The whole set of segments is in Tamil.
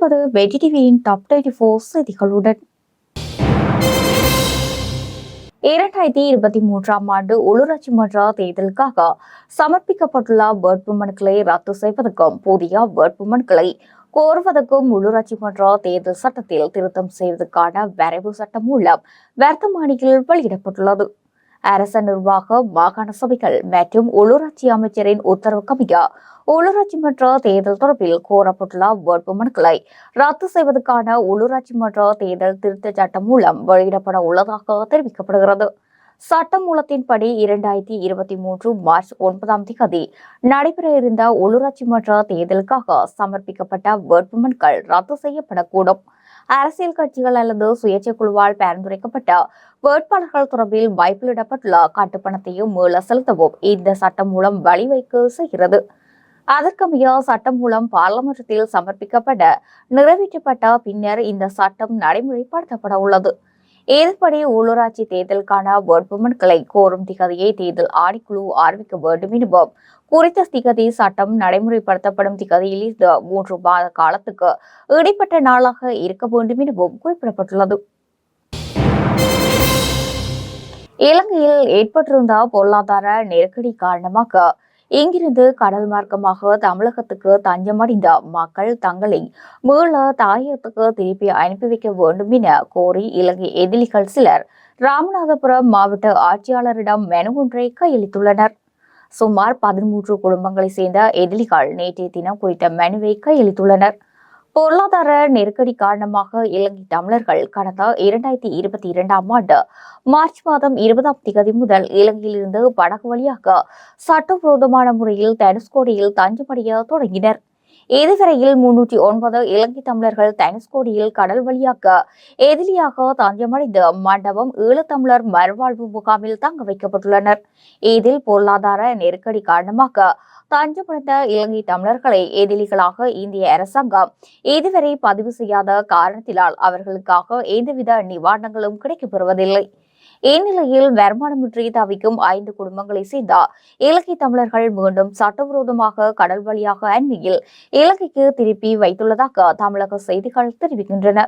இணைந்திருப்பது வெடி டிவியின் டாப் டுவெண்டி ஃபோர் செய்திகளுடன். இரண்டாயிரத்தி இருபத்தி மூன்றாம் ஆண்டு உள்ளூராட்சி மன்ற தேர்தலுக்காக சமர்ப்பிக்கப்பட்டுள்ள வேட்புமனுக்களை ரத்து செய்வதற்கும் புதிய வேட்புமனுக்களை கோருவதற்கும் உள்ளூராட்சி மன்ற தேர்தல் சட்டத்தில் திருத்தம் செய்வதற்கான வரைவு சட்டம் மூலம் வர்த்தமானியில் வெளியிடப்பட்டுள்ளது. அரச நிர்வாக மாகாண சபைகள் மற்றும் உள்ளூராட்சி அமைச்சரின் உத்தரவுக்கமைய உள்ளூராட்சி மன்ற தேர்தல் தொடர்பில் கோரப்பட்டுள்ள வேட்புமனுக்களை ரத்து செய்வதற்கான உள்ளூராட்சி மன்ற தேர்தல் திருத்த சட்டம் மூலம் வெளியிடப்பட உள்ளதாக தெரிவிக்கப்படுகிறது. சட்ட மூலத்தின்படி இரண்டாயிரத்தி இருபத்தி மூன்று மார்ச் ஒன்பதாம் தேதி நடைபெற இருந்த உள்ளூராட்சி மன்ற தேர்தலுக்காக சமர்ப்பிக்கப்பட்ட வேட்புமனுக்கள் ரத்து செய்யப்படக்கூடும். அரசியல் கட்சிகள் அல்லது சுயேட்சை குழுவால் பரிந்துரைக்கப்பட்ட வேட்பாளர்கள் தொடர்பில் வாய்ப்பிலிடப்பட்டுள்ள கட்டுப்பணத்தையும் மீள செலுத்தவும் இந்த சட்டம் மூலம் வழிவைக்க செய்கிறது. அதற்கமைய சட்டம் மூலம் பாராளுமன்றத்தில் சமர்ப்பிக்கப்பட நிறைவேற்றப்பட்ட பின்னர் இந்த சட்டம் நடைமுறைப்படுத்தப்பட உள்ளது. இதன்படி உள்ளூராட்சி தேர்தலுக்கான வேட்புமனுக்களை கோரும் திகதியை தேர்தல் ஆணைக்குழு அறிவிக்க வேண்டும் எனவும் குறித்த திகதி சட்டம் நடைமுறைப்படுத்தப்படும் திகதியில் இந்த மூன்று மாத காலத்துக்கு இடைப்பட்ட நாளாக இருக்க வேண்டும் எனவும் குறிப்பிடப்பட்டுள்ளது. இலங்கையில் ஏற்பட்டிருந்த பொருளாதார நெருக்கடி காரணமாக இங்கிருந்து கடல் மார்க்கமாக தமிழகத்துக்கு தஞ்சமடைந்த மக்கள் தங்களை மீள தாயகத்துக்கு திருப்பி அனுப்பி வைக்க வேண்டும் என கோரி இலங்கை எதிரிகள் சிலர் ராமநாதபுரம் மாவட்ட ஆட்சியாளரிடம் மெனு ஒன்றை கையளித்துள்ளனர். சுமார் பதிமூன்று குடும்பங்களை சேர்ந்த எதிரிகள் நேற்றைய தினம் குறித்த மனுவை கையளித்துள்ளனர். பொருளாதார நெருக்கடி காரணமாக இலங்கை தமிழர்கள் கடந்த இரண்டாயிரத்தி இருபத்தி இரண்டாம் ஆண்டு மார்ச் மாதம் இருபதாம் திகதி முதல் இலங்கையிலிருந்து படகு வழியாக சட்டவிரோதமான முறையில் தனுஷ்கோடியில் தஞ்சமடைய தொடங்கினர். இதுவரையில் முன்னூற்றி ஒன்பது இலங்கை தமிழர்கள் தனுஷ்கோடியில் கடல் வழியாக எதிரியாக தஞ்சமடைந்து மண்டபம் ஈழத்தமிழர் மறுவாழ்வு முகாமில் தங்க வைக்கப்பட்டுள்ளனர். இதில் பொருளாதார நெருக்கடி காரணமாக தஞ்சமடைந்த இலங்கை தமிழர்களை எதிரிகளாக இந்திய அரசாங்கம் இதுவரை பதிவு செய்யாத காரணத்தினால் அவர்களுக்காக எந்தவித நிவாரணங்களும் கிடைக்கப்பெறுவதில்லை. இந்நிலையில் வருமானமின்றி தவிக்கும் ஐந்து குடும்பங்களை சேர்ந்த இலங்கை தமிழர்கள் மீண்டும் சட்டவிரோதமாக கடல் வழியாக அண்மையில் இலங்கைக்கு திருப்பி வைத்துள்ளதாக தமிழக செய்திகள் தெரிவிக்கின்றன.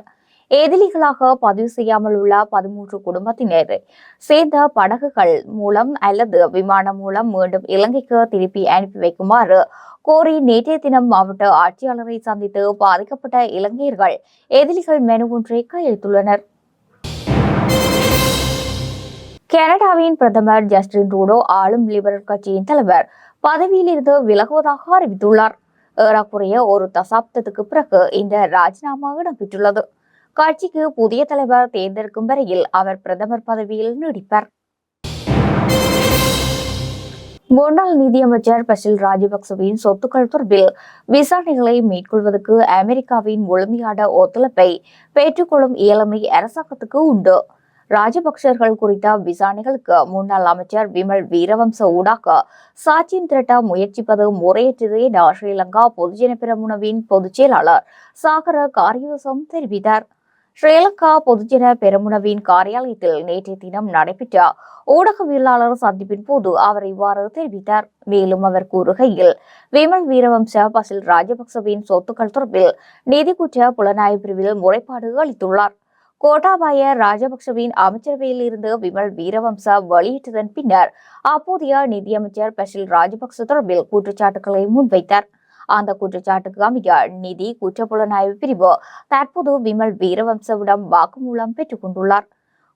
எதிரிகளாக பதிவு செய்யாமல் உள்ள பதிமூன்று குடும்பத்தினர் சேர்ந்த படகுகள் மூலம் அல்லது விமானம் மூலம் மீண்டும் இலங்கைக்கு திருப்பி அனுப்பி வைக்குமாறு கோரி நேற்றைய தினம் மாவட்ட ஆட்சியாளரை சந்தித்து பாதிக்கப்பட்ட இலங்கையர்கள் எதிரிகள் மெனு ஒன்றை கையெழுத்துள்ளனர் கனடாவின் பிரதமர் ஜஸ்டின் ட்ரூடோ ஆளும் லிபரல் கட்சியின் தலைவர் பதவியிலிருந்து விலகுவதாக அறிவித்துள்ளார். ஏறக்குறைய ஒரு தசாப்தத்துக்கு பிறகு இந்த ராஜினாமா இடம்பெற்றுள்ளது. கட்சிக்கு புதிய தலைவர் தேர்ந்தெடுக்கும் வரையில் அவர் பிரதமர் பதவியில் நீடிப்பார். முன்னாள் நிதியமைச்சர் பசில் ராஜபக்சவின் சொத்துக்கள் தொடர்பில் விசாரணைகளை மேற்கொள்வதற்கு அமெரிக்காவின் முழுமையான ஒத்துழைப்பை பெற்றுக்கொள்ளும் இயலமை அரசாங்கத்துக்கு உண்டு. ராஜபக்சர்கள் குறித்த விசாரணைகளுக்கு முன்னாள் அமைச்சர் விமல் வீரவம்ச ஊடாக சாட்சியம் திரட்ட முயற்சிப்பது முறையற்றது என ஸ்ரீலங்கா பொதுஜன பெரமுனவின் பொதுச் செயலாளர் சாகர காரியவசம் தெரிவித்தார். ஸ்ரீலங்கா பொதுஜன பெருமுனவின் காரியாலயத்தில் நேற்றைய தினம் நடைபெற்ற ஊடகவியலாளர் சந்திப்பின் போது அவர் இவ்வாறு தெரிவித்தார். மேலும் அவர் கூறுகையில் விமல் வீரவம்ச பசில் ராஜபக்சவின் சொத்துக்கள் தொடர்பில் நிதி குற்ற புலனாய்வு பிரிவில் முறைப்பாடு அளித்துள்ளார். கோட்டாபாய ராஜபக்சவின் அமைச்சரவையில் இருந்து விமல் வீரவம்ச வெளியிட்டதன் பின்னர் அப்போதைய நிதியமைச்சர் பசில் ராஜபக்ச தொடர்பில் குற்றச்சாட்டுகளை முன்வைத்தார். அந்த குற்றச்சாட்டுக்கு அமைய நிதி குற்றப்புலனாய்வு பிரிவு தற்போது விமல் வீரவம்சவிடம் வாக்குமூலம் பெற்றுக் கொண்டுள்ளார்.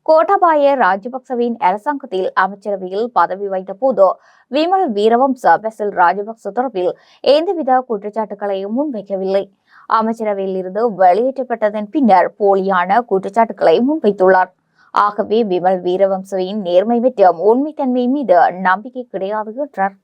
கோட்டாபாய ராஜபக்சவின் அரசாங்கத்தில் அமைச்சரவையில் பதவி வைத்த போது விமல் வீரவம்ச பெசில் ராஜபக்ச தொடர்பில் எந்தவித குற்றச்சாட்டுகளையும் முன்வைக்கவில்லை. அமைச்சரவையில் இருந்து வெளியேற்றப்பட்டதன் பின்னர் போலியான குற்றச்சாட்டுகளை முன்வைத்துள்ளார். ஆகவே விமல் வீரவம்சவின் நேர்மை மற்றும் உண்மைத்தன்மை மீது நம்பிக்கை கிடையாது என்றார்.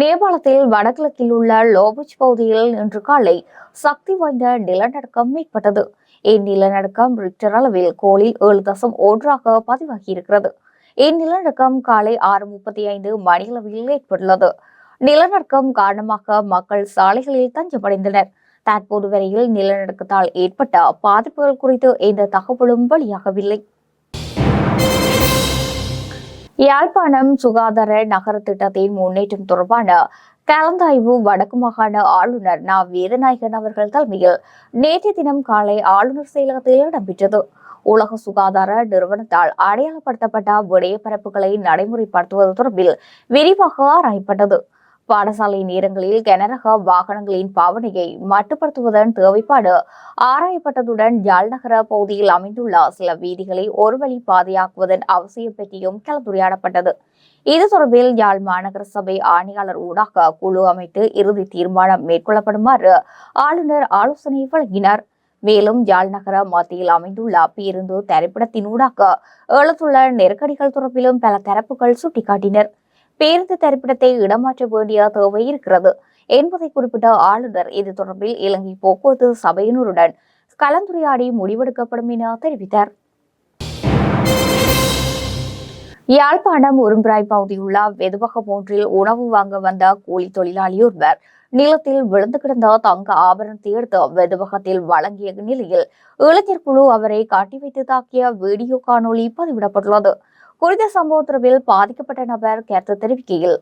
நேபாளத்தில் வடகிழக்கில் உள்ள லோபுச் பகுதியில் இன்று காலை சக்தி வாய்ந்த நிலநடுக்கம் ஏற்பட்டது. இந்நிலநடுக்கம் ரிக்டர் அளவில் கோலில் ஏழு தசம் ஒன்றாக பதிவாகியிருக்கிறது. இந்நிலநடுக்கம் காலை ஆறு முப்பத்தி ஐந்து மணியளவில் ஏற்பட்டுள்ளது. நிலநடுக்கம் காரணமாக மக்கள் சாலைகளில் தஞ்சமடைந்தனர். தற்போது வரையில் நிலநடுக்கத்தால் ஏற்பட்ட பாதிப்புகள் குறித்து எந்த தகவலும் வெளியாகவில்லை. யாழ்ப்பாணம் சுகாதார நகர திட்டத்தின் முன்னேற்றம் தொடர்பான கலந்தாய்வு வடக்கு மாகாண ஆளுநர் நா. வீரநாயகன் அவர்கள் தலைமையில் நேற்று தினம் காலை ஆளுநர் செயலகத்தில் இடம்பெற்றது. உலக சுகாதார நிறுவனத்தால் அடையாளப்படுத்தப்பட்ட விடயப்பரப்புகளை நடைமுறைப்படுத்துவது தொடர்பில் விரிவாக ஆராயப்பட்டது. பாடசாலை நேரங்களில் கனரக வாகனங்களின் பாவனையை மட்டுப்படுத்துவதன் தேவைப்பாடு ஆராயப்பட்டதுடன் யாழ் நகர பகுதியில் அமைந்துள்ள சில வீதிகளை ஒரு வழி பாதையாக்குவதன் அவசியம் பற்றியும் கலந்துரையாடப்பட்டது. இது தொடர்பில் யாழ் மாநகர சபை ஆணையாளர் ஊடாக குழு அமைத்து இறுதி தீர்மானம் மேற்கொள்ளப்படுமாறு ஆளுநர் ஆலோசனை வழங்கினார். மேலும் யாழ் நகர மத்தியில் அமைந்துள்ள பேருந்து தரிப்பிடத்தினூடாக எழுத்துள்ள நெருக்கடிகள் தொடர்பிலும் பல தரப்புகள் சுட்டிக்காட்டினர். பேருந்து தரிப்பிடத்தை இடமாற்ற வேண்டிய தேவை இருக்கிறது. என்பதை குறிப்பிட்ட ஆளுநர் இது தொடர்பில் இலங்கை போக்குவரத்து சபையினருடன் கலந்துரையாடி முடிவெடுக்கப்படும் என தெரிவித்தார். யாழ்ப்பாணம் உரும்பிராய் பகுதியுள்ள வெதுவகம் ஒன்றில் உணவு வாங்க வந்த கூலி தொழிலாளி ஒருவர் நிலத்தில் விழுந்து கிடந்த தங்க ஆபரணத்தை எடுத்து வெதுவகத்தில் வழங்கிய நிலையில் இளைஞர் குழு அவரை காட்டி வைத்து தாக்கிய வீடியோ காணொலி பதிவிடப்பட்டுள்ளது. குறித்த சம்பவ தொடர்பில் பாதிக்கப்பட்ட நபர் கருத்து தெரிவிக்கையில்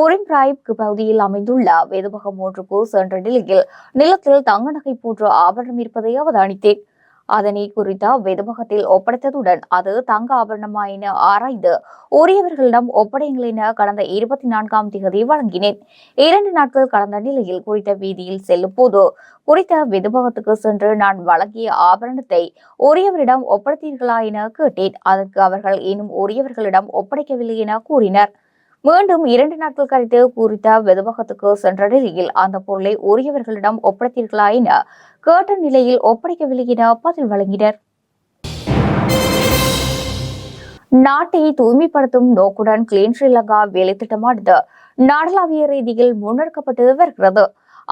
ஓரிம்பிராய் பகுதியில் அமைந்துள்ள வேதுபகம் ஒன்றுக்கு சென்ற நிலையில் நிலத்தில் தங்க நகை போன்ற ஆபரணம் இருப்பதை அவதானித்தேன். அதனை குறித்த வெதுவகத்தில் ஒப்படைத்ததுடன் அது தங்க ஆபரணமா என ஆராய்ந்து உரியவர்களிடம் ஒப்படையுங்கள் என கடந்த இருபத்தி நான்காம் தேதி வழங்கினேன். இரண்டு நாட்கள் கடந்த நிலையில் குறித்த வீதியில் செல்லும் போது குறித்த வெதுபகத்துக்கு சென்று நான் வழங்கிய ஆபரணத்தை உரியவரிடம் ஒப்படைத்தீர்களா என கேட்டேன். அதற்கு அவர்கள் இன்னும் உரியவர்களிடம் ஒப்படைக்கவில்லை என கூறினர். மீண்டும் இரண்டு நாட்கள் கழித்து குறித்த வெதுபகத்துக்கு சென்ற நிலையில் அந்த பொருளை உரியவர்களிடம் ஒப்படைத்தீர்களா என கேட்ட நிலையில் ஒப்படைக்கவில்லை என பதில் வழங்கினர். நாட்டை தூய்மைப்படுத்தும் நோக்குடன் கிளீன் ஸ்ரீலங்கா வேலை திட்டமானது நாடளாவிய ரீதியில் முன்னெடுக்கப்பட்டு வருகிறது.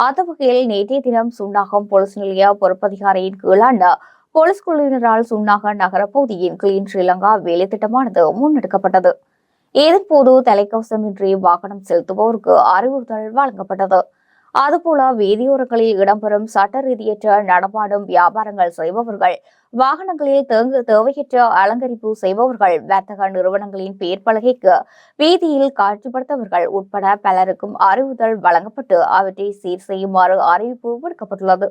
அந்த வகையில் நேற்றைய தினம் சுண்ணாகம் போலீஸ் நிலைய பொறுப்பதிகாரியின் கீழான போலீஸ் குழுவினரால் சுண்ணாக நகர பகுதியின் கிளீன் ஸ்ரீலங்கா வேலை திட்டமானது முன்னெடுக்கப்பட்டது. இதன்போது தலைக்கவசமின்றி வாகனம் செலுத்துவோருக்கு அறிவுறுத்தல் வழங்கப்பட்டது. அதுபோல வீதியோரங்களில் இடம்பெறும் சட்ட ரீதியற்ற நடமாடும் வியாபாரங்கள் செய்பவர்கள் வாகனங்களில் தேங்கு தேவையற்ற அலங்கரிப்பு செய்பவர்கள் வர்த்தக நிறுவனங்களின் பெயர் பலகைக்கு வீதியில் காட்சிப்படுத்தவர்கள் உட்பட பலருக்கும் அறிவுறுத்தல் வழங்கப்பட்டு அவற்றை சீர் செய்யுமாறு அறிவிப்பு விடுக்கப்பட்டுள்ளது.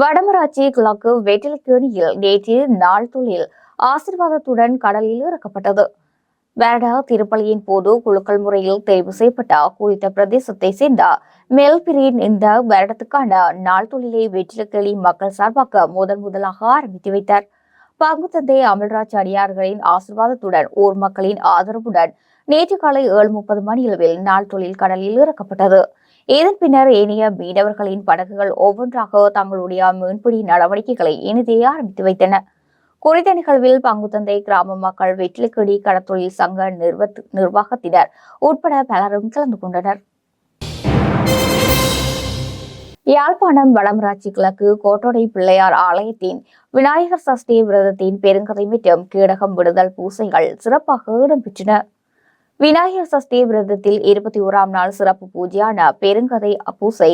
வடமராட்சி கிழக்கு வெற்றிலக்கேணியில் நேற்று நாள் தொழில் ஆசிர்வாதத்துடன் கடலில் இறக்கப்பட்டது. வேடா திருப்பலியின் போது குழுக்கள் முறையில் தேர்வு செய்யப்பட்ட குறித்த பிரதேசத்தை சேர்ந்த மெல்பிரின் இந்த வருடத்துக்கான நாள் தொழிலை வெற்றிலக்கேணி மக்கள் சார்பாக முதன் முதலாக ஆரம்பித்து வைத்தார். பங்குத்தந்தை அமல்ராஜ் அடியார்களின் ஆசிர்வாதத்துடன் ஊர் மக்களின் ஆதரவுடன் நேற்று காலை ஏழு முப்பது மணியளவில் நாள் தொழில் கடலில் இறக்கப்பட்டது. இதன் பின்னர் ஏனைய மீனவர்களின் படகுகள் ஒவ்வொன்றாக தங்களுடைய மீன்பிடி நடவடிக்கைகளை இனிதே ஆரம்பித்து வைத்தன. குறித்த நிகழ்வில் பங்குத்தந்தை கிராம மக்கள் வெற்றிலக்கடி கடத்தொழில் சங்க நிர்வாகத்தினர் உட்பட பலரும் கலந்து கொண்டனர். யாழ்ப்பாணம் வடமராட்சி கிழக்கு கோட்டோடை பிள்ளையார் ஆலயத்தின் விநாயகர் சஷ்டி விரதத்தின் பெருங்கதை மற்றும் கீடகம் விடுதல் பூசைகள் சிறப்பாக இடம்பெற்றன. விநாயகர் சஷ்டி விரதத்தில் இருபத்தி ஓராம் நாள் சிறப்பு பூஜையான பெருங்கதை பூசை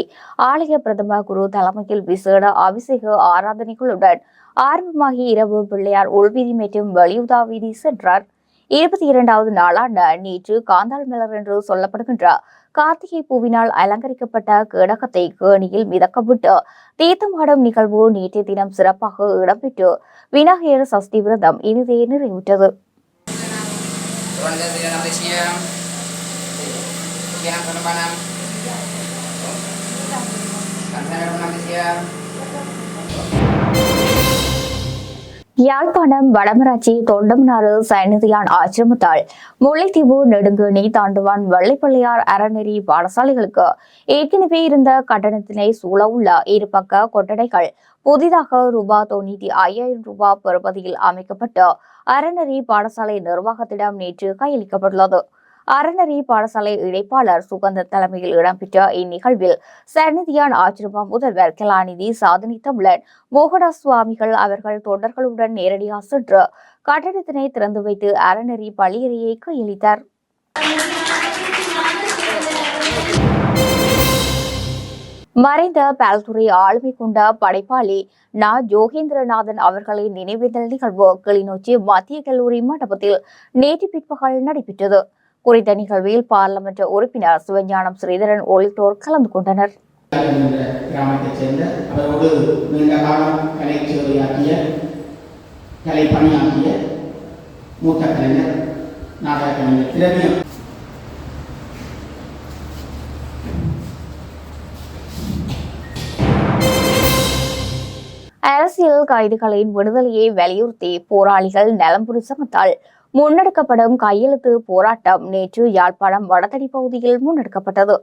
ஆலய பிரதம குரு தலைமையில் விசேட அபிஷேக ஆராதனைகளுடன் ஆரம்பமாகி இரவு பிள்ளையார் உள்வீதி மற்றும் வெளியுதா வீதி சென்றார். இருபத்தி இரண்டாவது நாளான நேற்று காந்தாள் மலர் என்று சொல்லப்படுகின்ற கார்த்திகை பூவினால் அலங்கரிக்கப்பட்ட கேடகத்தை கேணியில் மிதக்கவிட்டு தீர்த்தமாடும் நிகழ்வு நேற்றைய தினம் சிறப்பாக இடம்பெற்று விநாயகர் சஷ்டி விரதம் இனிதே நிறைவுற்றது. Cuman saya tidak nanti siang. Iya. Siang Kebihan penempanan. Kan saya nanti siang. Yazhpanam Vadamarachchi Thondamanaru சைனிதியான் ஆசிரமத்தால் Mullaitivu நெடுங்கு தாண்டுவான் வெள்ளைப்பள்ளியார் அறநெறி பாடசாலைகளுக்கு ஏற்கனவே இருந்த கட்டணத்தினை சூழவுள்ள இருபக்க கொட்டடைகள் புதிதாக ரூபாய் தொண்ணூத்தி ஐயாயிரம் ரூபாய் பெறுவதில் அமைக்கப்பட்டு அறநெறி பாடசாலை நிர்வாகத்திடம் நேற்று கையளிக்கப்பட்டுள்ளது. அறநெறி பாடசாலை இணைப்பாளர் சுகந்தர் தலைமையில் இடம்பெற்ற இந்நிகழ்வில் சன்னிதியான் ஆசிரம முதல்வர் கலாநிதி சாதனை தமிழன் மோகன சுவாமிகள் அவர்கள் தொண்டர்களுடன் நேரடியாக சென்று கட்டடத்தினை திறந்து வைத்து அறநெறி பள்ளியறையை கையளித்தார். மறைந்த பல்துறை ஆளுமை கொண்ட படைப்பாளி நா. ஜோகேந்திரநாதன் அவர்களின் நினைவேந்தல் நிகழ்வு கிளிநொச்சி மத்திய கல்லூரி மண்டபத்தில் நேற்று பிற்பகல் நடைபெற்றது. குறித்த நிகழ்வில் பாராளுமன்ற உறுப்பினர் சிவஞானம் ஸ்ரீதரன் உள்ளிட்டோர் கலந்து கொண்டனர். கிராமத்தைச் சேர்ந்த அவரோடு நீண்ட காலம் கலை சேவையாற்றிய கலை பணியாற்றிய மூத்த கலைஞர் நாடக கலைஞர் திரவியம் அரசியல் கைதிகளின் விடுதலையை வலியுறுத்தி போராளிகள் நலம்புரி சமத்தால் முன்னெடுக்கப்படும் கையெழுத்து போராட்டம் நேற்று யாழ்ப்பாணம் வடதடி பகுதியில் முன்னெடுக்கப்பட்டது.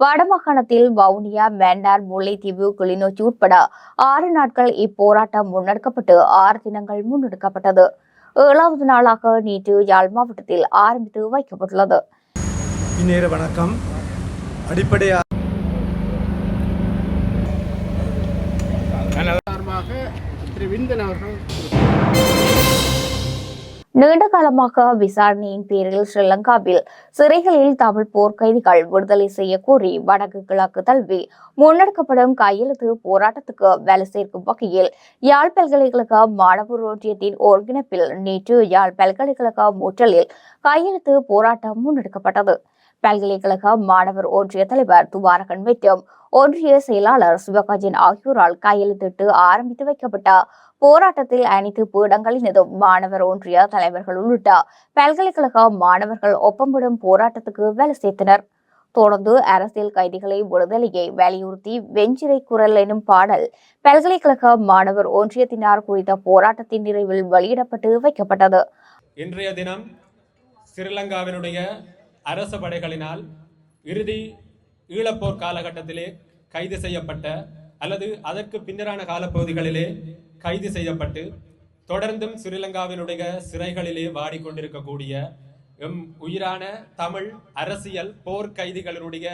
வடமாகாணத்தில் வவுனியா மேண்டார் முல்லைத்தீவு கிளிநொச்சி உட்பட ஆறு நாட்கள் இப்போராட்டம் முன்னெடுக்கப்பட்டு ஆறு தினங்கள் முன்னெடுக்கப்பட்டது. ஏழாவது நாளாக நேற்று யாழ் மாவட்டத்தில் ஆரம்பித்து வைக்கப்பட்டுள்ளது. இந்நேர வணக்கம். அடிப்படையாக சார்பாக திரு விந்தன் அவர்கள் நீண்ட காலமாக விசாரணையின் பேரில் ஸ்ரீலங்காவில் சிறைகளில் தமிழ் போர்க்கைதிகள் விடுதலை செய்ய கோரி வடக்கு கிழக்கு தழுவி முன்னெடுக்கப்படும் கையெழுத்து போராட்டத்துக்கு வேலை சேர்க்கும் வகையில் யாழ் பல்கலைக்கழக மாணவர் ஒன்றியத்தின் ஒருங்கிணைப்பில் நேற்று யாழ் பல்கலைக்கழக முற்றலில் கையெழுத்து போராட்டம் முன்னெடுக்கப்பட்டது. பல்கலைக்கழக மாணவர் ஒன்றிய தலைவர் துவாரகன் மற்றும் ஒன்றிய செயலாளர் சிவகாஜன் ஆகியோரால் கையெழுத்திட்டு ஆரம்பித்து வைக்கப்பட்ட போராட்டத்தில் அனைத்து பீடங்களினதும் மாணவர் ஒன்றிய தலைவர்கள் உள்ளிட்ட பல்கலைக்கழக மாணவர்கள் ஒப்பமிடும் போராட்டத்துக்கு வேலை சேர்த்தனர். தொடர்ந்து அரசியல் கைதிகளை விடுதலையை வலியுறுத்தி வெஞ்சிரை குரல் எனும் பாடல் பல்கலைக்கழக மாணவர் ஒன்றியத்தினார் குறித்த போராட்டத்தின் நிறைவில் வெளியிடப்பட்டு வைக்கப்பட்டது. இன்றைய தினம் ஸ்ரீலங்காவினுடைய அரச படைகளினால் இறுதி ஈழப்போர் காலகட்டத்திலே கைது செய்யப்பட்ட அல்லது அதற்கு பின்னரான காலப்பகுதிகளிலே கைது செய்யப்பட்டு தொடர்ந்தும் ஸ்ரீலங்காவினுடைய சிறைகளிலே வாடிக்கொண்டிருக்கக்கூடிய எம் உயிரான தமிழ் அரசியல் போர் கைதிகளினுடைய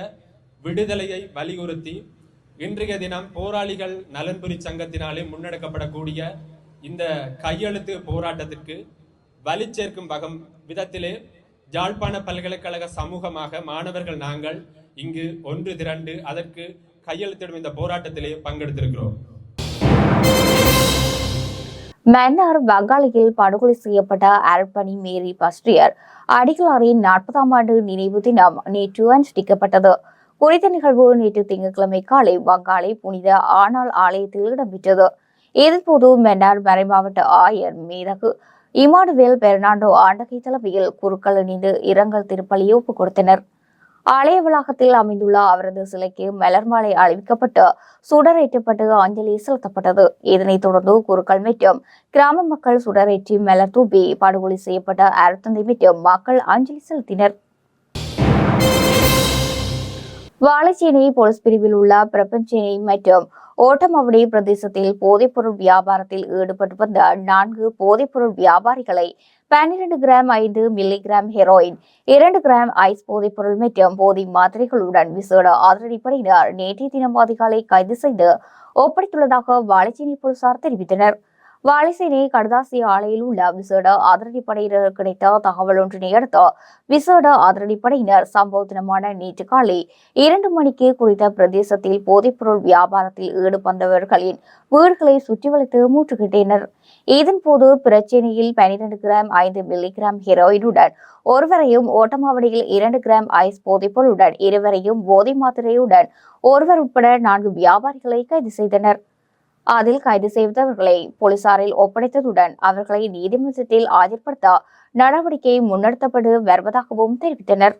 விடுதலையை வலியுறுத்தி இன்றைய தினம் போராளிகள் நலன்புரி சங்கத்தினாலே முன்னெடுக்கப்படக்கூடிய இந்த கையெழுத்து போராட்டத்திற்கு வலி சேர்க்கும் வகம் விதத்திலே ஜாழ்ப்பாண பல்கலைக்கழக சமூகமாக மாணவர்கள் நாங்கள் இங்கு ஒன்று திரண்டு அதற்கு கையெழுத்திடும் இந்த போராட்டத்திலே பங்கெடுத்திருக்கிறோம். மன்னார் வங்காளியில் படுகொலை செய்யப்பட்ட அரப்பணி மேரி பஸ்டியர் அடிகளாரின் நாற்பதாம் ஆண்டு நினைவு தினம் நேற்று அனுஷ்டிக்கப்பட்டது. குறித்த நிகழ்வு நேற்று திங்கட்கிழமை காலை வங்காளி புனித ஆனால் ஆலயத்தில் இடம்பெற்றது. இதன்போது மன்னார் மறைமாவட்ட ஆயர் மேதகு இமானுவேல் பெர்னாண்டோ ஆண்டகை தலைமையில் குருக்கள் இணைந்து இரங்கல் திருப்பலி ஒப்பு கொடுத்தனர். ஆலய வளாகத்தில் அமைந்துள்ள அவரது சிலைக்கு மலர் மாலை அணிவிக்கப்பட்டு சுடரேற்றப்பட்டு அஞ்சலி செலுத்தப்பட்டது. இதனைத் தொடர்ந்து குருக்கள் மற்றும் கிராம மக்கள் சுடரேற்றி மலர் தூபி படுகொலை செய்யப்பட்ட அருத்தந்தை மற்றும் மக்கள் அஞ்சலி செலுத்தினர். வாழைச்சேனை போலீஸ் பிரிவில் உள்ள பிரபஞ்சேனை மற்றும் ஓட்டமவடி பிரதேசத்தில் போதைப்பொருள் வியாபாரத்தில் ஈடுபட்டு வந்த நான்கு போதைப்பொருள் வியாபாரிகளை பன்னிரண்டு கிராம் ஐந்து மில்லி கிராம் ஹெரோயின் இரண்டு கிராம் ஐஸ் போதைப்பொருள் மற்றும் போதை மாத்திரைகளுடன் விசேட ஆதரடிப்படையினர் நேற்றைய தினம் அதிகாலை கைது செய்து ஒப்படைத்துள்ளதாக வாழைச்சேனை போலீசார் தெரிவித்தனர் வாழைச்சேனை கடதாசி ஆலையில் உள்ள விசேட அதிரடிப்படையினர் கிடைத்த தகவல் ஒன்றினை அடுத்து விசேட அதிரடிப்படையினர் சம்பவ தினமான நேற்று காலை இரண்டு மணிக்கு குறித்த பிரதேசத்தில் போதைப்பொருள் வியாபாரத்தில் ஈடுபட்டவர்களின் வீடுகளை சுற்றி வளைத்து மூற்றுகிட்டனர் இதன்போது பிரச்சனையில் பனிரெண்டு கிராம் ஐந்து மில்லி கிராம் ஹெரோயினுடன் ஒருவரையும் ஓட்டமாவடியில் இரண்டு கிராம் ஐஸ் போதைப்பொருளுடன் இருவரையும் போதை மாத்திரையுடன் ஒருவர் உட்பட நான்கு வியாபாரிகளை கைது செய்தனர். அதில் கைது செய்தவர்களை போலீசாரில் ஒப்படைத்ததுடன் அவர்களை நீதிமன்றத்தில் ஆஜர்படுத்த நடவடிக்கை முன்னெடுத்தப்பட்டு வருவதாகவும் தெரிவித்தனர்.